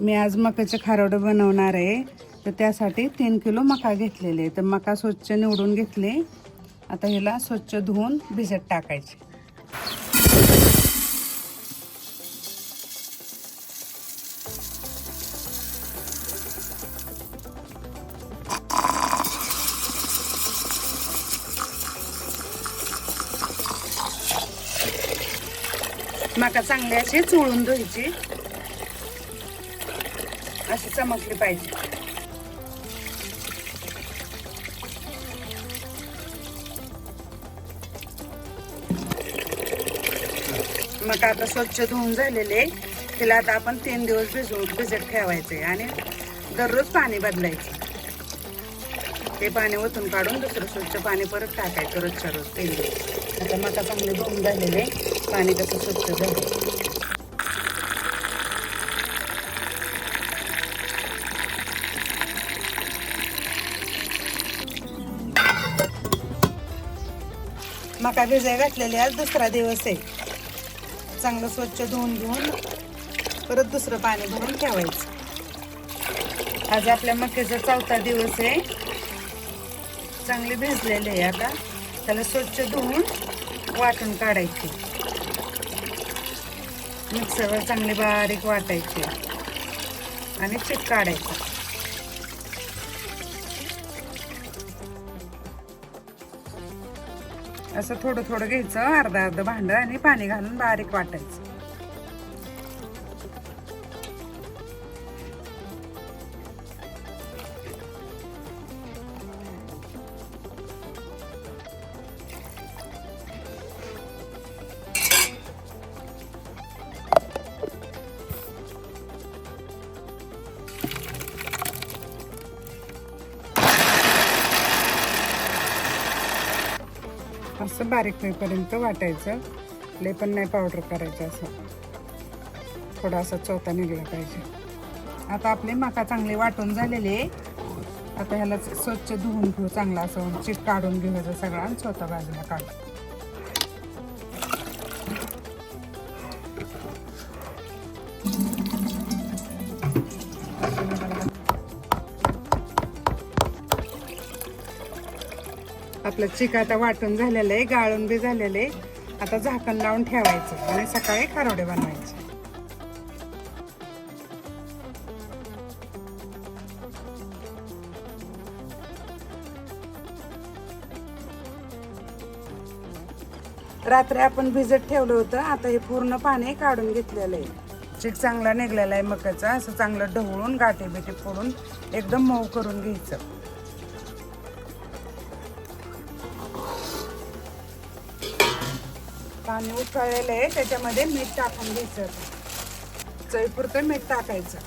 मी आज मकाचे खारोडं बनवणार आहे. तर त्यासाठी तीन किलो मका घेतलेले तर मका स्वच्छ निवडून घेतले. आता ह्याला स्वच्छ धुवून भिजत टाकायचे. मका चांगली अशी चोळून धुवायची. अशी चमकली पाहिजे. मग आता स्वच्छ धुवून झालेले तिला आता आपण तीन दिवस भिजवून भिजत ठेवायचे आणि दररोज पाणी बदलायचं. ते पाणी ओतून काढून दुसरं स्वच्छ पाणी परत टाकायचं रोजच्या रोज. तीन दिवस आता मका चांगले धुवून झालेले पाणी कसं स्वच्छ झालं. मका भिजाय घातलेली आज दुसरा दिवस आहे. चांगलं स्वच्छ धुवून घेऊन परत दुसरं पाणी भरून ठेवायचं. आज आपल्या मक्याचा चौथा दिवस आहे. चांगले भिजलेले आहे आता. त्याला स्वच्छ धुवून वाटून काढायचे. मिक्सरवर चांगले बारीक वाटायचे. आणि पीठ काढायचं. असं थोडं थोडं घ्यायचं अर्धा अर्ध भांडं आणि पाणी घालून बारीक वाटायचं. असं बारीक होईपर्यंत वाटायचं. लय पण नाही पावडर करायचं असं. थोडासा चौथा निघला पाहिजे. आता आपले मका चांगले वाटून झालेले आता ह्याला स्वच्छ धुवून घेऊ चांगला असं चीट काढून घेऊ सगळा आणि चौथा बाजूला काढू. आपलं चिक आता वाटून झालेलं आहे गाळून बी झालेलं आहे. आता झाकण लावून ठेवायचं आणि सकाळी खारोडे बनवायचे. रात्री आपण भिजत ठेवलं होतं आता हे पूर्ण पाणी काढून घेतलेलं आहे. चिक चांगला निघलेला आहे मकाचा असं चांगलं ढवळून गाठी बिटी फोडून एकदम मऊ करून घ्यायचं. पाणी उकळलेलं आहे त्याच्यामध्ये मीठ टाकून घ्यायचं. चवीपुरतं मीठ टाकायचं.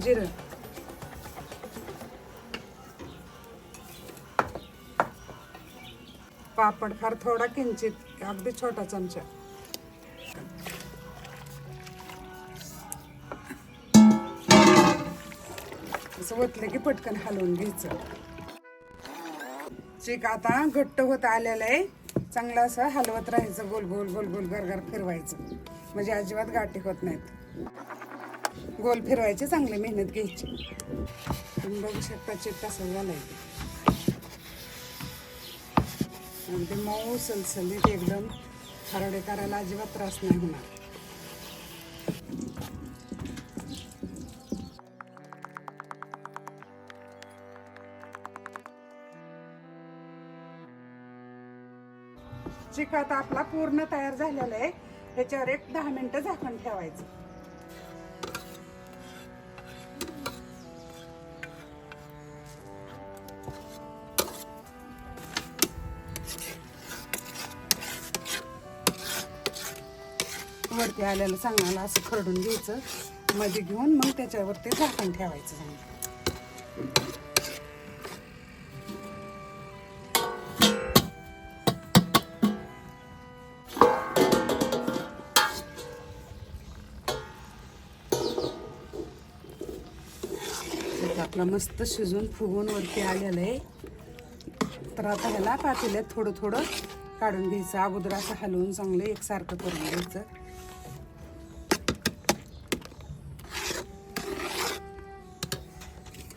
जिरं. पापड फार थोडा किंचित अगदी छोटा चमचा. असं ओतलं की पटकन हलवून घ्यायचं. चिक आता घट्ट होत आलेलं आहे. चांगलं असं हलवत राहायचं गोल गोल गोल गोल गरगर फिरवायचं. म्हणजे अजिबात गाठी होत नाहीत. गोल फिरवायचे चांगली मेहनत घ्यायची. तुम्ही बघू शकता चिक कसं आणि ते अगदी मऊ सलसलीत एकदम खरडे करायला अजिबात त्रास नाही होणार. चिक आता आपला पूर्ण तयार झालेला आहे. त्याच्यावर एक दहा मिनिटं झाकण ठेवायचं. वरती आल्याला चांगला असं खरडून घ्यायचं. मध्ये घेऊन मग त्याच्यावरती झाकण ठेवायचं. चांगलं आपला मस्त शिजून फुगून वरती आलेलं आहे. तर आता ह्याला पातेल्यात थोडं थोडं काढून घ्यायचं. अगोदर असं हलवून चांगलं एकसारखं करून घ्यायचं.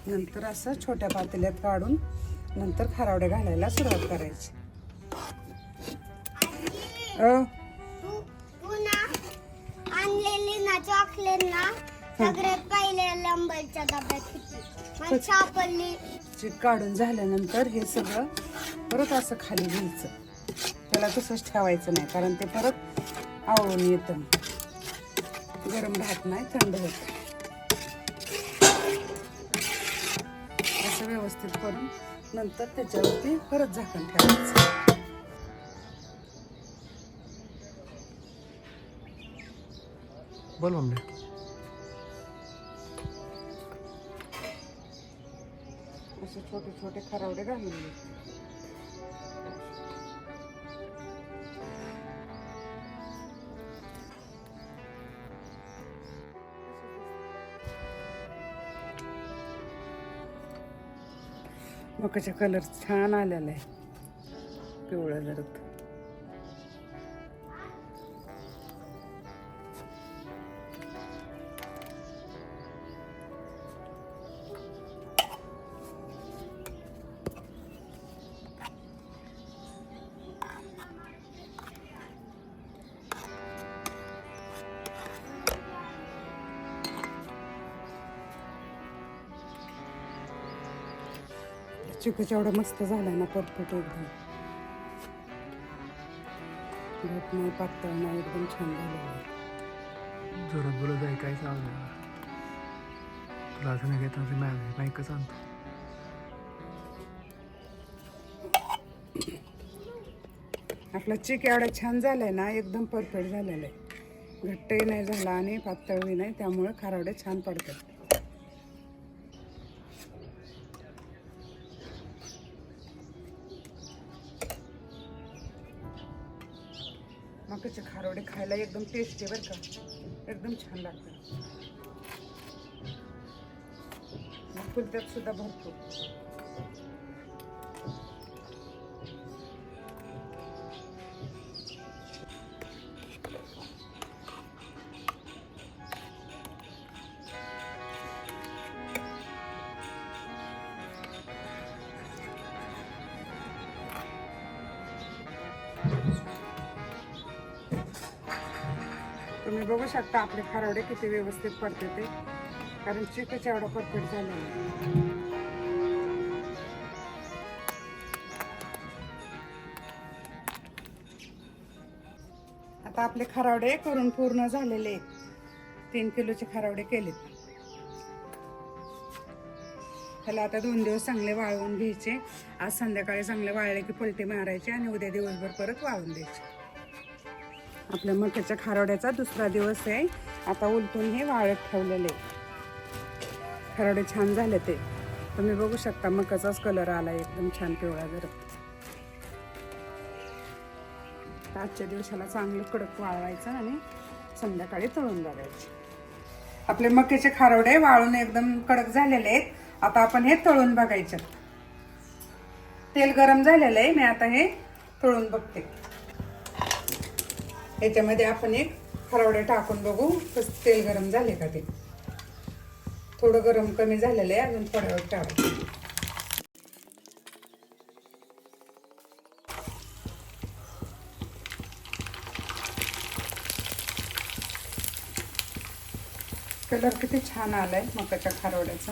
नंतर असं छोट्या पातेल्यात काढून नंतर खारावडे घालायला सुरुवात करायची. चॉकलेट ना सगळ्यात पहिले लंबलच्या डब्यात मग जे काढून झाल्यानंतर हे सगळं परत असं खाली घ्यायचं. त्याला तसंच ठेवायचं नाही कारण ते परत आवळून येतं. गरम राहत नाही थंड होत. असं व्यवस्थित करून नंतर त्याच्यावरती परत झाकण ठेवायचं. बोल मम्मी. असे छोटे छोटे खरावडे घालून मग मकाचा कलर छान आलेला आहे पिवळा जरत चिकूचा एवढा मस्त झाला ना परफेक्ट एकदम. घट नाही पातळ नाही एकदम छान आहे जोरात बोलत आहे काय चाललं तुला असं नाही घेत मॅ माईकच आणतो आपला चिक एवढा छान झालाय ना एकदम परफेक्ट झालेला आहे. घट्टही नाही झाला आणि पातळही नाही त्यामुळे खारावडे छान पडतात. मकाचे खारवडे खायला एकदम टेस्टी बरं का. एकदम छान लागतात मग फुलत्यात सुद्धा भरपूर. तुम्ही बघू शकता आपले खारवडे किती व्यवस्थित पडते ते. कारण चिकच एवढा परफेक्ट झाला आहे. आता आपले खरावडे करून पूर्ण झालेले तीन किलोचे खरावडे केलेत. त्याला आता दोन दिवस चांगले वाळवून घ्यायचे. आज संध्याकाळी चांगले वाळले की पलटी मारायचे आणि उद्या दिवसभर परत वाळून द्यायचे. आपल्या मक्याच्या खारवड्याचा दुसरा दिवस आहे. आता उलटून हे वाळत ठेवलेले. खारवडे छान झाले ते. तुम्ही बघू शकता मकाचाच कलर आला एकदम छान पिवळा जर. आजच्या दिवसाला चांगलं कडक वाळवायचं आणि संध्याकाळी तळून बघायचे. आपले मक्याचे खारवडे वाळून एकदम कडक झालेले आहेत. आता आपण हे तळून बघायचं. तेल गरम झालेलं आहे. मी आता हे तळून बघते. याच्यामध्ये आपण एक खरावडे टाकून बघू कसं तेल गरम झाले का ते. थोडं गरम कमी झालेलं आहे अजून थोड्या वेळ ठेवायचं कलर किती छान आलाय मकाच्या खारवड्याचा